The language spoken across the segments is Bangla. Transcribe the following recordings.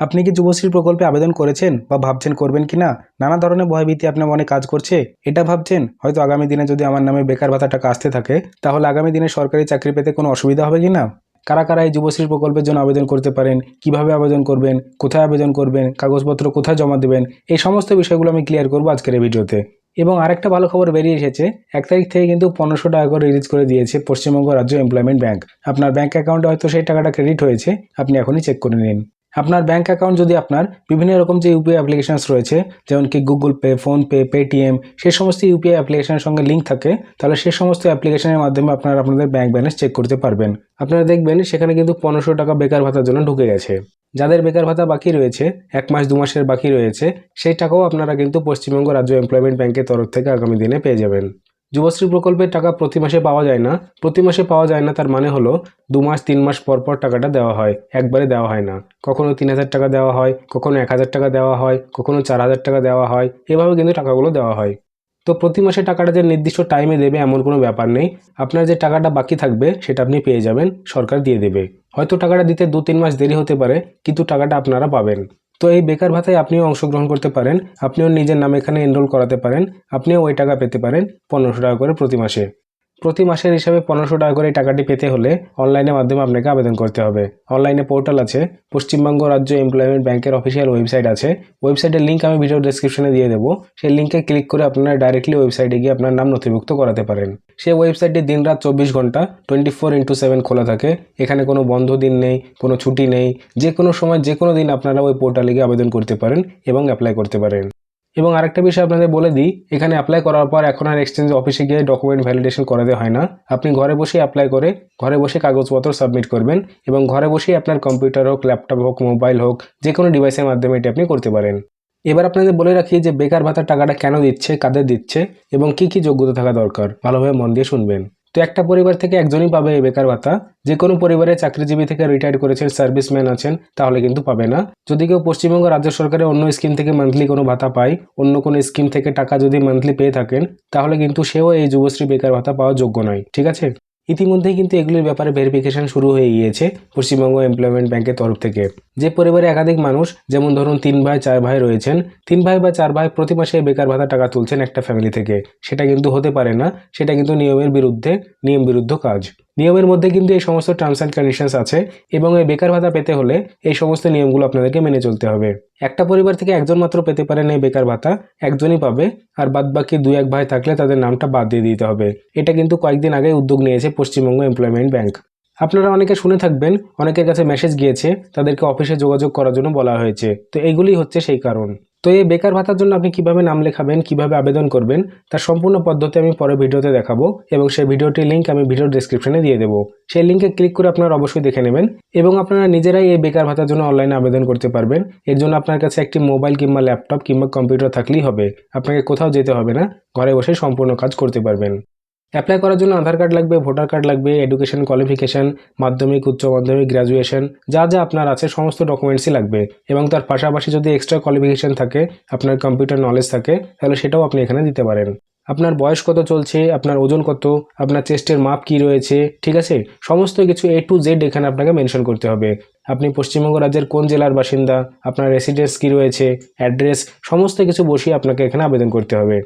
আপনি কি যুবশ্রী প্রকল্পে আবেদন করেছেন বা ভাবছেন করবেন কি না? নানা ধরনের ভয়ভীতি আপনার মনে কাজ করছে। এটা ভাবছেন? হয়তো আগামী দিনে যদি আমার নামে বেকার ভাতা টাকা আসতে থাকে, তাহলে আগামী দিনে সরকারি চাকরি পেতে কোনো অসুবিধা হবে কি না? কারা কারা এই যুবশ্রী প্রকল্পের জন্য আবেদন করতে পারেন? কীভাবে আবেদন করবেন? কোথায় আবেদন করবেন? কাগজপত্র কোথায় জমা দেবেন? এই সমস্ত বিষয়গুলো আমি ক্লিয়ার করব আজকের এই ভিডিওতে। এবং আরেকটা ভালো খবর বেরিয়ে এসেছে। এক তারিখ থেকে কিন্তু পনেরোশো টাকা করে রিলিজ করে দিয়েছে পশ্চিমবঙ্গ রাজ্য এমপ্লয়মেন্ট ব্যাংক আপনার ব্যাংক অ্যাকাউন্টে হয়তো সেই টাকাটা ক্রেডিট হয়েছে। আপনি এখনই চেক করে নিন। আপনার ব্যাঙ্ক অ্যাকাউন্ট যদি আপনার বিভিন্ন রকম যে ইউপিআই অ্যাপ্লিকেশনস রয়েছে, যেমন কি গুগল পে ফোনপে পেটিএম সেই সমস্ত ইউপিআই অ্যাপ্লিকেশনের সঙ্গে লিঙ্ক থাকে, তাহলে সেই সমস্ত অ্যাপ্লিকেশনের মাধ্যমে আপনারা আপনাদের ব্যাঙ্ক ব্যালেন্স চেক করতে পারবেন। আপনারা দেখবেন সেখানে কিন্তু পনেরোশো টাকা বেকার ভাতার জন্য ঢুকে গেছে। যাদের বেকার ভাতা বাকি রয়েছে, এক মাস, দু মাসের বাকি রয়েছে, সেই টাকাও আপনারা কিন্তু পশ্চিমবঙ্গ রাজ্য এমপ্লয়মেন্ট ব্যাংকের তরফ থেকে আগামী দিনে পেয়ে যাবেন। যুবশ্রী প্রকল্পের টাকা প্রতি মাসে পাওয়া যায় না। প্রতি মাসে পাওয়া যায় না, তার মানে হলো দু মাস, তিন মাস পর পর টাকাটা দেওয়া হয়। একবারে দেওয়া হয় না। কখনো তিন হাজার টাকা দেওয়া হয়, কখনো এক হাজার টাকা দেওয়া হয়, কখনো চার হাজার টাকা দেওয়া হয়। এভাবে কিন্তু টাকাগুলো দেওয়া হয়। তো প্রতি মাসে টাকাটা যে নির্দিষ্ট টাইমে দেবে এমন কোনো ব্যাপার নেই। আপনার যে টাকাটা বাকি থাকবে, সেটা আপনি পেয়ে যাবেন, সরকার দিয়ে দেবে। হয়তো টাকাটা দিতে দু তিন মাস দেরি হতে পারে, কিন্তু টাকাটা আপনারা পাবেন। তো এই বেকার ভাতায় আপনিও অংশগ্রহণ করতে পারেন। আপনিও নিজের নাম এখানে এনরোল করাতে পারেন। আপনিও ওই টাকা পেতে পারেন পনেরোশো টাকা করে প্রতি মাসে। প্রতি মাসের হিসাবে পনেরোশো টাকা করে টাকাটি পেতে হলে অনলাইনের মাধ্যমে আপনাকে আবেদন করতে হবে। অনলাইনে পোর্টাল আছে, পশ্চিমবঙ্গ রাজ্য এমপ্লয়মেন্ট ব্যাংকের অফিসিয়াল ওয়েবসাইট আছে। ওয়েবসাইটের লিঙ্ক আমি ভিডিও ডেসক্রিপশনে দিয়ে দেবো। সেই লিঙ্কে ক্লিক করে আপনারা ডাইরেক্টলি ওয়েবসাইটে গিয়ে আপনার নাম নথিভুক্ত করাতে পারেন। সেই ওয়েবসাইটটি দিন রাত চব্বিশ ঘণ্টা টোয়েন্টি ফোর ইন্টু সেভেন খোলা থাকে। এখানে কোনো বন্ধ দিন নেই, কোনো ছুটি নেই। যে কোনো সময় যে কোনো দিন আপনারা ওই পোর্টালে গিয়ে আবেদন করতে পারেন এবং অ্যাপ্লাই করতে পারেন। এবং আরেকটা বিষয় আপনাদের বলে দিই, এখানে অ্যাপ্লাই করার পর এখন আর এক্সচেঞ্জ অফিসে গিয়ে ডকুমেন্ট ভ্যালিডেশন করাতে হয় না। আপনি ঘরে বসেই অ্যাপ্লাই করে ঘরে বসে কাগজপত্র সাবমিট করবেন এবং ঘরে বসেই আপনার কম্পিউটার হোক ল্যাপটপ হোক মোবাইল হোক যে কোনো ডিভাইসের মাধ্যমে এটি আপনি করতে পারেন। এবার আপনাদের বলে রাখি যে বেকার ভাতার টাকাটা কেন দিচ্ছে, কাদের দিচ্ছে এবং কি কি যোগ্যতা থাকা দরকার, ভালোভাবে মন দিয়ে শুনবেন। তো একটা পরিবার থেকে একজনই পাবে এই বেকার ভাতা। যে কোনো পরিবারে চাকরিজীবী থেকে রিটায়ার করেছেন সার্ভিসম্যান আছেন, তাহলে কিন্তু পাবে না। যদি কেউ পশ্চিমবঙ্গ রাজ্য সরকারের অন্য স্কিম থেকে মান্থলি কোনো ভাতা পায়, অন্য কোনো স্কিম থেকে টাকা যদি মান্থলি পেয়ে থাকেন, তাহলে কিন্তু সেও এই যুবশ্রী বেকার ভাতা পাওয়ার যোগ্য নয়। ঠিক আছে? ইতিমধ্যেই কিন্তু এগুলির ব্যাপারে ভেরিফিকেশন শুরু হয়ে গিয়েছে পশ্চিমবঙ্গ এমপ্লয়মেন্ট ব্যাংকের তরফ থেকে। যে পরিবারে একাধিক মানুষ, যেমন ধরুন তিন ভাই, চার ভাই রয়েছেন, তিন ভাই বা চার ভাই প্রতি মাসে বেকার ভাতা টাকা তুলছেন একটা ফ্যামিলি থেকে। সেটা কিন্তু হতে পারে না, সেটা কিন্তু নিয়মের বিরুদ্ধে, নিয়ম বিরুদ্ধ কাজ। নিয়মের মধ্যে কিন্তু এই সমস্ত টার্মস অ্যান্ড কন্ডিশনস আছে এবং এই বেকার ভাতা পেতে হলে এই সমস্ত নিয়মগুলো আপনাদেরকে মেনে চলতে হবে। একটা পরিবার থেকে একজন মাত্র পেতে পারেন এই বেকার ভাতা, একজনই পাবে আর বাদ বাকি দুই এক ভাই থাকলে তাদের নামটা বাদ দিয়ে দিতে হবে। এটা কিন্তু কয়েকদিন আগে উদ্যোগ নিয়েছে পশ্চিমবঙ্গ এমপ্লয়মেন্ট ব্যাংক আপনারা অনেকে শুনে থাকবেন, অনেকের কাছে মেসেজ গিয়েছে, তাদেরকে অফিসে যোগাযোগ করার জন্য বলা হয়েছে। তো এগুলি হচ্ছে সেই কারণ। তো এই বেকার ভাতার জন্য আপনি কীভাবে নাম লেখাবেন, কীভাবে আবেদন করবেন, তার সম্পূর্ণ পদ্ধতি আমি পরে ভিডিওতে দেখাবো এবং সেই ভিডিওটির লিঙ্ক আমি ভিডিওর ডিসক্রিপশনে দিয়ে দেবো। সেই লিঙ্কে ক্লিক করে আপনারা অবশ্যই দেখে নেবেন এবং আপনারা নিজেরাই এই বেকার ভাতার জন্য অনলাইনে আবেদন করতে পারবেন। এর জন্য আপনার কাছে একটি মোবাইল কিংবা ল্যাপটপ কিংবা কম্পিউটার থাকলেই হবে। আপনাকে কোথাও যেতে হবে না, ঘরে বসে সম্পূর্ণ কাজ করতে পারবেন। অ্যাপ্লাই করার জন্য আধার কার্ড লাগবে, ভোটার কার্ড লাগবে এডুকেশন কোয়ালিফিকেশান মাধ্যমিক, উচ্চ মাধ্যমিক গ্র্যাজুয়েশন যা যা আপনার আছে সমস্ত ডকুমেন্টসই লাগবে। এবং তার পাশাপাশি যদি এক্সট্রা কোয়ালিফিকেশান থাকে, আপনার কম্পিউটার নলেজ থাকে, তাহলে সেটাও আপনি এখানে দিতে পারেন। আপনার বয়স কত চলছে, আপনার ওজন কত, আপনার চেস্টের মাপ কি রয়েছে, ঠিক আছে? সমস্ত কিছু এ টু জেড এখানে আপনাকে মেনশন করতে হবে। আপনি পশ্চিমবঙ্গ রাজ্যের কোন জেলার বাসিন্দা, আপনার রেসিডেন্স কি রয়েছে অ্যাড্রেস সমস্ত কিছু বসিয়ে আপনাকে এখানে আবেদন করতে হবে।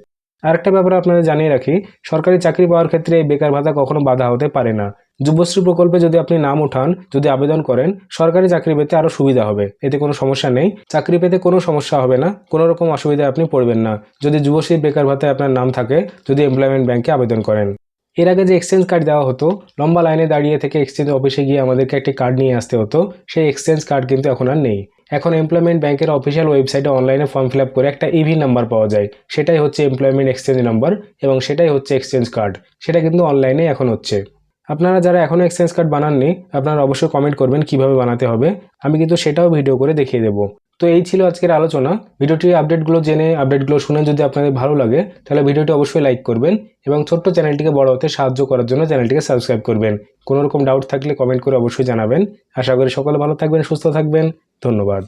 আরেকটা ব্যাপারে আপনাদের জানিয়ে রাখি, সরকারি চাকরি পাওয়ার ক্ষেত্রে এই বেকার ভাতা কখনো বাধা হতে পারে না। যুবশ্রী প্রকল্পে যদি আপনি নাম ওঠান যদি আবেদন করেন, সরকারি চাকরি পেতে আরও সুবিধা হবে। এতে কোনো সমস্যা নেই। চাকরি পেতে কোনো সমস্যা হবে না। কোনো রকম অসুবিধায় আপনি পড়বেন না। যদি যুবশ্রী বেকার ভাতায় আপনার নাম থাকে, যদি এমপ্লয়মেন্ট ব্যাংকে আবেদন করেন। এর আগে যে এক্সচেঞ্জ কার্ড দেওয়া হতো, লম্বা লাইনে দাঁড়িয়ে থেকে এক্সচেঞ্জ অফিসে গিয়ে আমাদেরকে একটি কার্ড নিয়ে আসতে হতো। সেই এক্সচেঞ্জ কার্ড কিন্তু এখন আর নেই। এখন এমপ্লয়মেন্ট ব্যাংকের অফিসিয়াল ওয়েবসাইটে অনলাইনে ফর্ম ফিল করে একটা ইভি নাম্বার পাওয়া যায়। সেটাই হচ্ছে এমপ্লয়মেন্ট এক্সচেঞ্জ নাম্বার এবং সেটাই হচ্ছে এক্সচেঞ্জ কার্ড সেটা কিন্তু অনলাইনে এখন হচ্ছে। আপনারা যারা এখনও এক্সচেঞ্জ কার্ড বানাননি, আপনারা অবশ্যই কমেন্ট করবেন কীভাবে বানাতে হবে। আমি কিন্তু সেটাও ভিডিও করে দেখিয়ে দেবো। তো এই ছিল আজকের আলোচনা। ভিডিওটির আপডেটগুলো জেনে আপডেটগুলো শুনে যদি আপনাদের ভালো লাগে, তাহলে ভিডিওটি অবশ্যই লাইক করবেন এবং ছোট্ট চ্যানেলটিকে বড় হতে সাহায্য করার জন্য চ্যানেলটিকে সাবস্ক্রাইব করবেন। কোনো রকম ডাউট থাকলে কমেন্ট করে অবশ্যই জানাবেন। আশা করি সকলে ভালো থাকবেন, সুস্থ থাকবেন। ধন্যবাদ।